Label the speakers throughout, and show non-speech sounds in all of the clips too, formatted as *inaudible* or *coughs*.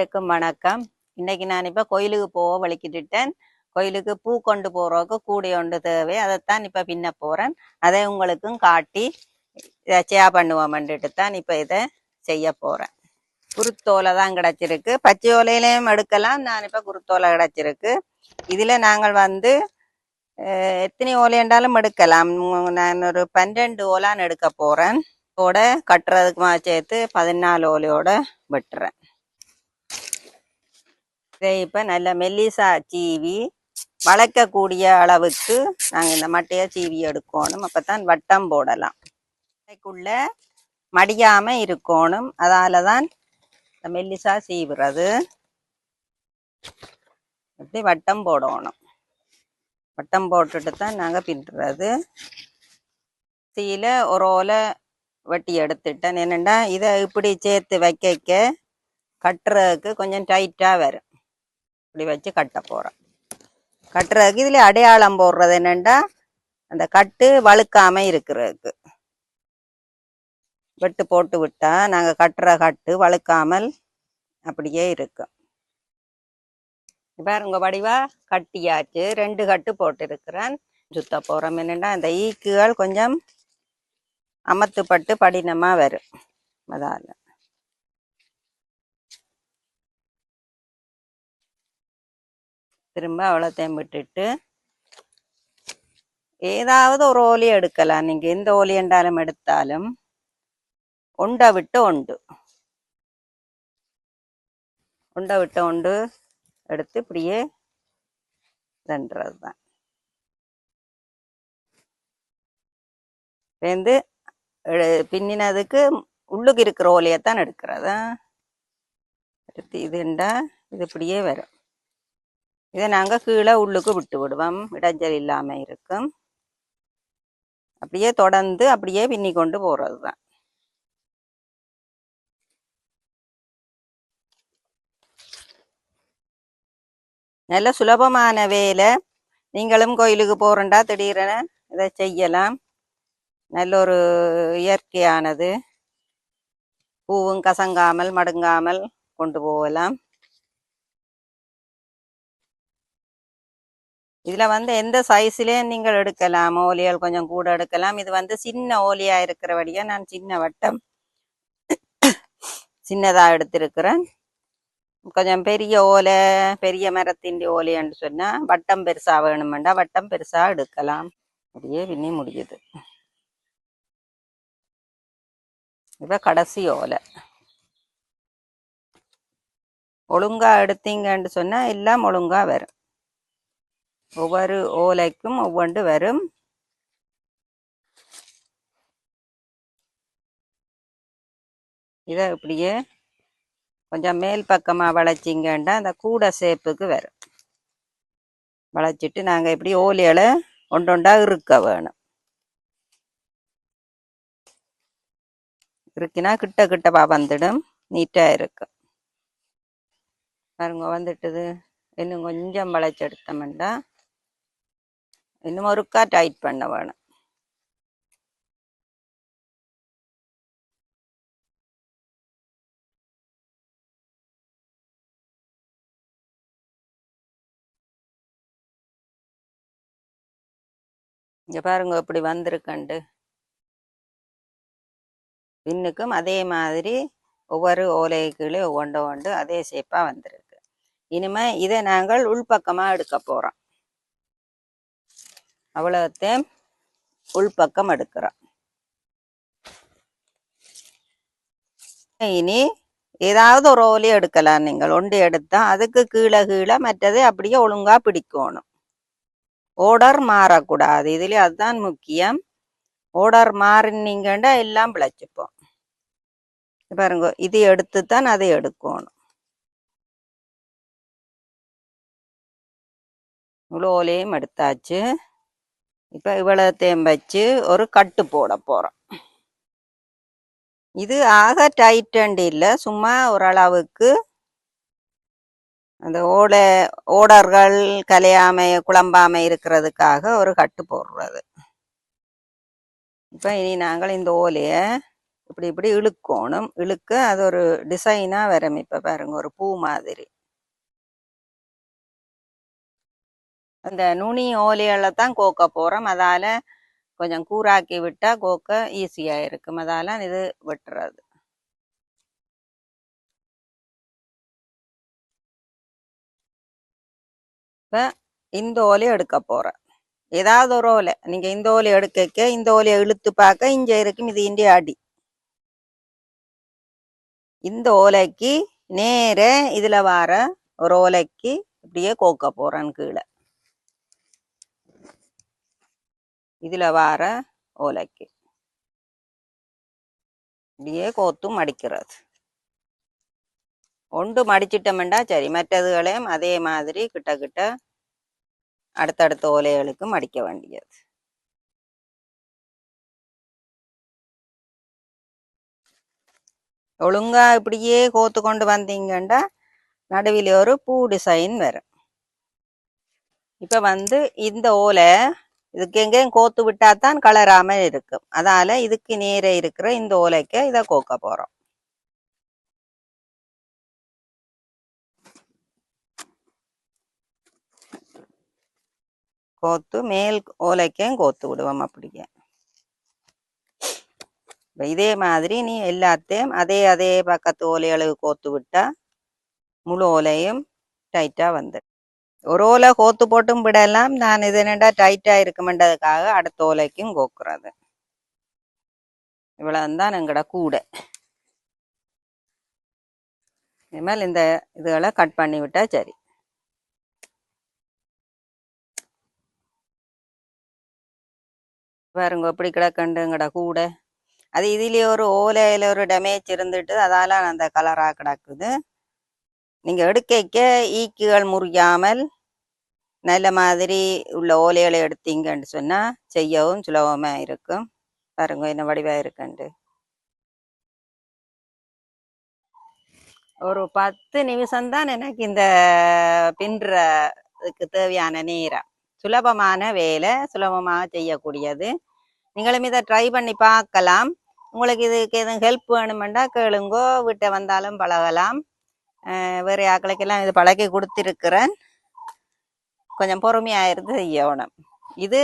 Speaker 1: அனைவருக்கும் வணக்கம். இன்னைக்கு நான் இப்ப கோயிலுக்கு போக வலிக்கிட்டுட்டேன். கோயிலுக்கு பூ கொண்டு போறவுக்கு கூடை ஒன்று தேவை. அதைத்தான் இப்ப பின்ன போறேன். அதை உங்களுக்கும் காட்டி இதை ஷேர் பண்ணுவோம்ன்ட்டு தான் இப்ப இதை செய்ய போறேன். குருத்தோலை தான் கிடச்சிருக்கு. பச்சை ஓலையிலையும் எடுக்கலாம். நான் இப்போ குருத்தோலை கிடைச்சிருக்கு. இதுல நாங்கள் வந்து எத்தனை ஓலையண்டாலும் எடுக்கலாம். நான் ஒரு பன்னெண்டு ஓலான்னு எடுக்க போறேன். ஓட கட்டுறதுக்கு சேர்த்து பதினாலு ஓலையோட வெட்டுறேன். இதை இப்ப நல்ல மெல்லிசா சீவி வளர்க்கக்கூடிய அளவுக்கு நாங்கள் இந்த மட்டையை சீவி எடுக்கணும். அப்பதான் வட்டம் போடலாம். அதுக்குள்ள மடியாம இருக்கணும். அதால தான் இந்த மெல்லிசா சீவுறது. இப்படி வட்டம் போடணும். வட்டம் போட்டுட்டு தான் நாங்கள் பின்னுறது. சீல ஒரு ஓலை வெட்டி எடுத்துட்டேன். என்னென்னா இதை இப்படி சேர்த்து வைக்க வைக்க கட்டுறதுக்கு கொஞ்சம் டைட்டாக வரும். இப்படி வச்சு கட்ட போகிறோம் கட்டுறதுக்கு இதில் அடையாளம் போடுறது என்னென்னா அந்த கட்டு வழுக்காம இருக்கிறதுக்கு. வெட்டு போட்டு விட்டால் நாங்கள் கட்டுற கட்டு வழுக்காமல் அப்படியே இருக்கும். பாருங்க வடிவா கட்டியாச்சு. ரெண்டு கட்டு போட்டு இருக்கிறேன் சுத்த போகிறோம் என்னென்னா அந்த ஈக்குகள் கொஞ்சம் அமத்துப்பட்டு படினமாக வரும். அதால. திரும்ப அவ்வளோத்தையும் விட்டுட்டு ஏதாவது ஒரு ஓலி எடுக்கலாம். நீங்கள் எந்த ஓலி என்றாலும் எடுத்தாலும் உண்டை விட்டு உண்டு. உண்டை விட்டு உண்டு எடுத்து இப்படியே ரெண்டுறது தான் வந்து பின்னினதுக்கு உள்ளுக்கு இருக்கிற ஓலையத்தான் எடுக்கிறது? எடுத்து இதுண்டா இது இப்படியே வரும். இதை நாங்க கீழே உள்ளுக்கு விட்டு விடுவோம். இடைஞ்சல் இல்லாம இருக்கும். அப்படியே தொடர்ந்து அப்படியே பின்னி கொண்டு போகிறது தான் நல்ல சுலபமான வேலை. நீங்களும் கோயிலுக்கு போறண்டா திடீரென? இதை செய்யலாம். நல்ல ஒரு இயற்கையானது. பூவும் கசங்காமல் மடுங்காமல் கொண்டு போகலாம். இதுல வந்து எந்த சைஸ்லயும் நீங்கள் எடுக்கலாம். ஓலியால் கொஞ்சம் கூட எடுக்கலாம். இது வந்து சின்ன ஓலியா இருக்கிறபடியா நான் சின்ன வட்டம் *coughs* சின்னதா எடுத்திருக்கிறேன். கொஞ்சம் பெரிய ஓலை பெரிய மரத்தின் ஓலைன்னு சொன்னா வட்டம் பெருசா வேணுமெண்டா வட்டம் பெருசா எடுக்கலாம். அப்படியே பின்னி முடியுது. இப்ப கடைசி ஓலை. ஒழுங்கா எடுத்தீங்கன்னு சொன்னா எல்லாம் ஒழுங்கா வரும். ஒவ்வொரு ஓலைக்கும் ஒவ்வொன்று வரும். இதை இப்படியே கொஞ்சம் மேல் பக்கமாக வளைச்சிங்கன்னா அந்த கூடை சேப்புக்கு வரும். வளைச்சிட்டு நாங்கள் இப்படி ஓலைகளை ஒன்றொண்டா இருக்க வேணும். இருக்கினா கிட்ட கிட்டவா வந்துடும். நீட்டாக இருக்கும். பாருங்க வந்துட்டுது. இன்னும் கொஞ்சம் வளைச்சி எடுத்தோம்னா இன்னும் ஒருக்கா டைட் பண்ண வேணும். இங்க பாருங்க இப்படி வந்திருக்கண்டு. பின்னுக்கும் அதே மாதிரி ஒவ்வொரு ஓலை கீழே ஒவ்வொன்று ஒன்று அதே ஷேப்பாக வந்திருக்கு. இனிமே இதை நாங்கள் உள்பக்கமா எடுக்க போறோம். அவ்வளோத்தையும் உள்பக்கம் எடுக்கிறோம். இனி ஏதாவது ஒரு ஓலி எடுக்கலாம் நீங்கள். ஒன்று எடுத்தா அதுக்கு கீழே கீழே மற்றதை அப்படியே ஒழுங்கா பிடிக்கணும். ஓடர் மாறக்கூடாது. இதுல அதுதான் முக்கியம். ஓடர் மாறினீங்கன்னா எல்லாம் பிழைச்சிப்போம். பாருங்க. இது எடுத்து தான் அதை எடுக்கணும். இவ்வளோ ஓலையும் எடுத்தாச்சு. இப்ப இவ்வளோத்தையும் வச்சு ஒரு கட்டு போட போறோம். இது ஆக டைட்டண்ட் இல்லை. சும்மா ஓரளவுக்கு அந்த ஓலை ஓடர்கள் கலையாமை குழம்பாமை இருக்கிறதுக்காக ஒரு கட்டு போடுறது. இப்போ இனி நாங்கள் இந்த ஓலைய இப்படி இப்படி இழுக்கணும். இழுக்க அது ஒரு டிசைனாக வரும். இப்போ பாருங்க ஒரு பூ மாதிரி. அந்த நுனி ஓலைகளை தான் கோக்க போகிறோம் அதால் கொஞ்சம் கூராக்கி விட்டா கோக்க ஈஸியாக இருக்கும். அதால் இது வெட்டுறது. இப்போ இந்த ஓலையை எடுக்க போறேன். ஏதாவது ஒரு ஓலை. நீங்க இந்த ஓலையை எடுக்க இந்த ஓலையை இழுத்து பார்க்க இங்க இருக்கும். இது இண்டிய அடி. இந்த ஓலைக்கு நேர இதுல வர ஒரு ஓலைக்கு இப்படியே கோக்க போகிறேன் கீழே. இதுல வார ஓலைக்கு. இப்படியே கோத்து மடிக்கிறது. ஒன்று மடிச்சிட்டோம்டா சரி மற்றதுகளையும் அதே மாதிரி கிட்ட கிட்ட அடுத்தடுத்த ஓலைகளுக்கு மடிக்க வேண்டியது. ஒழுங்கா இப்படியே கோத்து கொண்டு வந்தீங்கன்னா நடுவில் ஒரு பூ டிசைன் வரும். இப்ப வந்து இந்த ஓலை இதுக்கு எங்கேயும் கோத்து விட்டாதான் கலராம இருக்கும். அதால இதுக்கு நேர இருக்கிற இந்த ஓலைக்கு இதை கோக்க போறோம். கோத்து மேல் ஓலைக்கும் கோத்து விடுவோம் அப்படியே. இதே மாதிரி நீ எல்லாத்தையும் அதே அதே பக்கத்து ஓலைகளுக்கு கோத்து விட்டா முழு ஓலையும் டைட்டா வந்து ஒரு ஓலை கோத்து போட்டும் விடலாம். நான் இது என்னடா டைட்டா இருக்குமென்றதுக்காக அடுத்த ஓலைக்கும் கோக்குறது. இவ்வளவுதான் எங்கட கூடை. இனிமேல் இந்த இதுகளை கட் பண்ணி விட்டா சரி. பாருங்க எப்படி கிடக்கண்டுங்கட கூட. அது இதுலயே ஒரு ஓலையில ஒரு டேமேஜ் இருந்துட்டு அதால அந்த கலரா கிடக்குது. நீங்க எடுக்க ஈக்குகள் முறியாமல் நல்ல மாதிரி உள்ள ஓலைகளை எடுத்தீங்கன்னு சொன்னா செய்யவும் சுலபமா இருக்கும். பாருங்க என்ன வடிவா இருக்குண்டு ஒரு பத்து நிமிஷம் தான் எனக்கு இந்த பின்றதுக்கு தேவையான நேரம். சுலபமான வேலை சுலபமாக செய்யக்கூடியது. நீங்களும் இதை ட்ரை பண்ணி பார்க்கலாம். உங்களுக்கு இதுக்கு எதுவும் ஹெல்ப் வேணுமெண்டா கேளுங்கோ வீட்டை வந்தாலும் பழகலாம். வேறு ஆக்களுக்கெல்லாம் இது பழகி கொடுத்துருக்கிறேன். கொஞ்சம் பொறுமையாக இருந்து செய்யணும். இது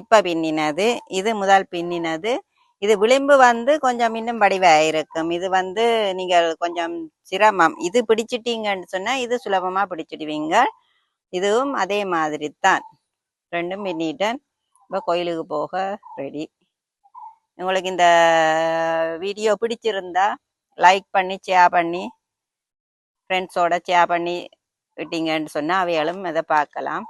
Speaker 1: இப்போ பின்னினது இது முதல் பின்னினது. இது விளிம்பு வந்து கொஞ்சம் இன்னும் வடிவாக இருக்கும் இது வந்து நீங்கள் கொஞ்சம் சிரமம். இது பிடிச்சிட்டீங்கன்னு சொன்னால் இது சுலபமாக பிடிச்சிடுவீங்க. இதுவும் அதே மாதிரி தான் ரெண்டும் பின்னிட்டேன். இப்போ கோயிலுக்கு போக ரெடி உங்களுக்கு இந்த வீடியோ பிடிச்சிருந்தா லைக் பண்ணி ஷேர் பண்ணி ஃப்ரெண்ட்ஸோட ஷேர் பண்ணி விட்டீங்கன்னு சொன்னால் அவைகளும் இதை பார்க்கலாம்.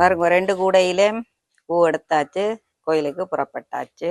Speaker 1: பாருங்க ரெண்டு கூடையிலே பூ எடுத்தாச்சு கோயிலுக்கு புறப்பட்டாச்சு.